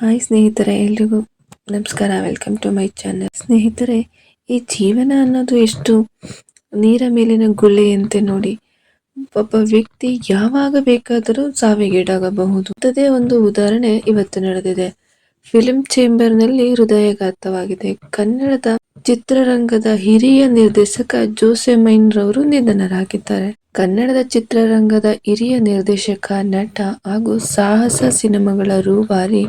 Hi ಸ್ನೇಹಿತರೆ, ಎಲ್ರಿಗೂ ನಮಸ್ಕಾರ. ವೆಲ್ಕಮ್ ಟು ಮೈ ಚಾನೆಲ್ ಸ್ನೇಹಿತರೆ, ಈ ಜೀವನ ಅನ್ನೋದು ಎಷ್ಟು ನೀರ ಮೇಲಿನ ಗುಳ್ಳೆಯಂತೆ ನೋಡಿ. ಒಬ್ಬ ವ್ಯಕ್ತಿ ಯಾವಾಗ ಬೇಕಾದರೂ ಸಾವಿಗೀಡಾಗಬಹುದು. ಅದೇ ಒಂದು ಉದಾಹರಣೆ ಇವತ್ತು ನಡೆದಿದೆ. ಫಿಲ್ಮ್ ಚೇಂಬರ್ನಲ್ಲಿ ಹೃದಯಘಾತವಾಗಿದೆ. ಕನ್ನಡದ ಚಿತ್ರರಂಗದ ಹಿರಿಯ ನಿರ್ದೇಶಕ ಜೋಸೆಮೈನ್ ರವರು ನಿಧನರಾಗಿದ್ದಾರೆ. ಕನ್ನಡದ ಚಿತ್ರರಂಗದ ಹಿರಿಯ ನಿರ್ದೇಶಕ, ನಟ ಹಾಗೂ ಸಾಹಸ ಸಿನಿಮಾಗಳ ರೂವಾರಿ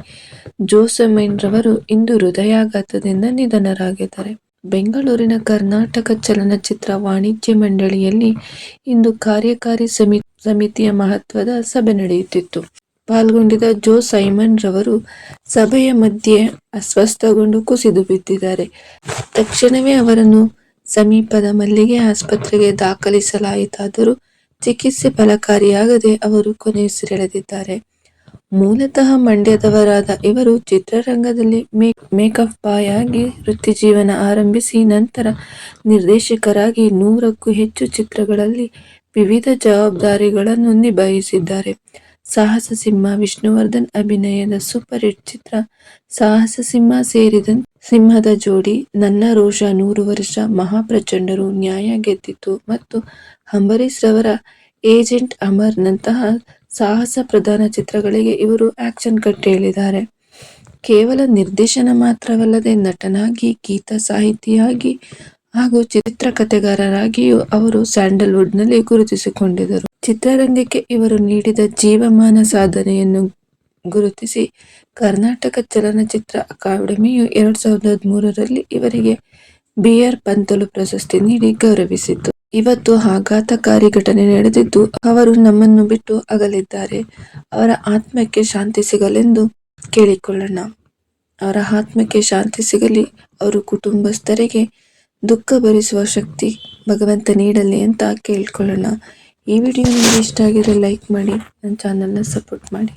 ಜೋಸೆಮೈನ್ ರವರು ಇಂದು ಹೃದಯಾಘಾತದಿಂದ ನಿಧನರಾಗಿದ್ದಾರೆ. ಬೆಂಗಳೂರಿನ ಕರ್ನಾಟಕ ಚಲನಚಿತ್ರ ವಾಣಿಜ್ಯ ಮಂಡಳಿಯಲ್ಲಿ ಇಂದು ಕಾರ್ಯಕಾರಿ ಸಮಿ ಸಮಿತಿಯ ಮಹತ್ವದ ಸಭೆ ನಡೆಯುತ್ತಿತ್ತು. ಪಾಲ್ಗೊಂಡಿದ್ದ ಜೋ ಸೈಮನ್ ರವರು ಸಭೆಯ ಮಧ್ಯೆ ಅಸ್ವಸ್ಥಗೊಂಡು ಕುಸಿದು ಬಿದ್ದಿದ್ದಾರೆ. ತಕ್ಷಣವೇ ಅವರನ್ನು ಸಮೀಪದ ಮಲ್ಲಿಗೆ ಆಸ್ಪತ್ರೆಗೆ ದಾಖಲಿಸಲಾಯಿತಾದರೂ ಚಿಕಿತ್ಸೆ ಫಲಕಾರಿಯಾಗದೆ ಅವರು ಕೊನೆಯುಸಿರೆಳೆದಿದ್ದಾರೆ. ಮೂಲತಃ ಮಂಡ್ಯದವರಾದ ಇವರು ಚಿತ್ರರಂಗದಲ್ಲಿ ಮೇಕಪ್ ಬಾಯ್ ಆಗಿ ವೃತ್ತಿ ಜೀವನ ಆರಂಭಿಸಿ ನಂತರ ನಿರ್ದೇಶಕರಾಗಿ ನೂರಕ್ಕೂ ಹೆಚ್ಚು ಚಿತ್ರಗಳಲ್ಲಿ ವಿವಿಧ ಜವಾಬ್ದಾರಿಗಳನ್ನು ನಿಭಾಯಿಸಿದ್ದಾರೆ. ಸಾಹಸ ಸಿಂಹ ವಿಷ್ಣುವರ್ಧನ್ ಅಭಿನಯದ ಸೂಪರ್ ಹಿಟ್ ಚಿತ್ರ ಸಾಹಸ ಸಿಂಹ ಸೇರಿದಂತೆ ಸಿಂಹದ ಜೋಡಿ ನನ್ನ ರೋಷ ನೂರು ವರ್ಷ ಮಹಾಪ್ರಚಂಡರು ನ್ಯಾಯ ಗೆದ್ದಿತು ಮತ್ತು ಅಂಬರೀಶ್ ರವರ ಏಜೆಂಟ್ ಅಮರ್ ನಂತಹ ಸಾಹಸ ಪ್ರಧಾನ ಚಿತ್ರಗಳಿಗೆ ಇವರು ಆಕ್ಷನ್ ಕಟ್ ಹೇಳಿದ್ದಾರೆ ಕೇವಲ ನಿರ್ದೇಶನ ಮಾತ್ರವಲ್ಲದೆ ನಟನಾಗಿ, ಗೀತ ಸಾಹಿತಿಯಾಗಿ ಹಾಗೂ ಚಿತ್ರಕಥೆಗಾರರಾಗಿಯೂ ಅವರು ಸ್ಯಾಂಡಲ್ವುಡ್ನಲ್ಲಿ ಗುರುತಿಸಿಕೊಂಡಿದ್ದರು. ಚಿತ್ರರಂಗಕ್ಕೆ ಇವರು ನೀಡಿದ ಜೀವಮಾನ ಸಾಧನೆಯನ್ನು ಗುರುತಿಸಿ ಕರ್ನಾಟಕ ಚಲನಚಿತ್ರ ಅಕಾಡೆಮಿಯು ಎರಡು ಸಾವಿರದ ಹದಿಮೂರರಲ್ಲಿ ಇವರಿಗೆ ಬಿ ಆರ್ ಪಂತಲು ಪ್ರಶಸ್ತಿ ನೀಡಿ ಗೌರವಿಸಿತು. ಇವತ್ತು ಆಘಾತಕಾರಿ ಘಟನೆ ನಡೆದಿದ್ದು ಅವರು ನಮ್ಮನ್ನು ಬಿಟ್ಟು ಅಗಲಿದ್ದಾರೆ. ಅವರ ಆತ್ಮಕ್ಕೆ ಶಾಂತಿ ಸಿಗಲೆಂದು ಕೇಳಿಕೊಳ್ಳೋಣ. ಅವರ ಆತ್ಮಕ್ಕೆ ಶಾಂತಿ ಸಿಗಲಿ, ಅವರು ಕುಟುಂಬಸ್ಥರಿಗೆ ದುಃಖ ಭರಿಸುವ ಶಕ್ತಿ ಭಗವಂತ ನೀಡಲಿ ಅಂತ ಕೇಳ್ಕೊಳ್ಳೋಣ. ಈ ವಿಡಿಯೋ ನಿಮಗೆ ಇಷ್ಟ ಆಗಿದ್ರೆ ಲೈಕ್ ಮಾಡಿ, ನನ್ನ ಚಾನಲ್ನ ಸಪೋರ್ಟ್ ಮಾಡಿ.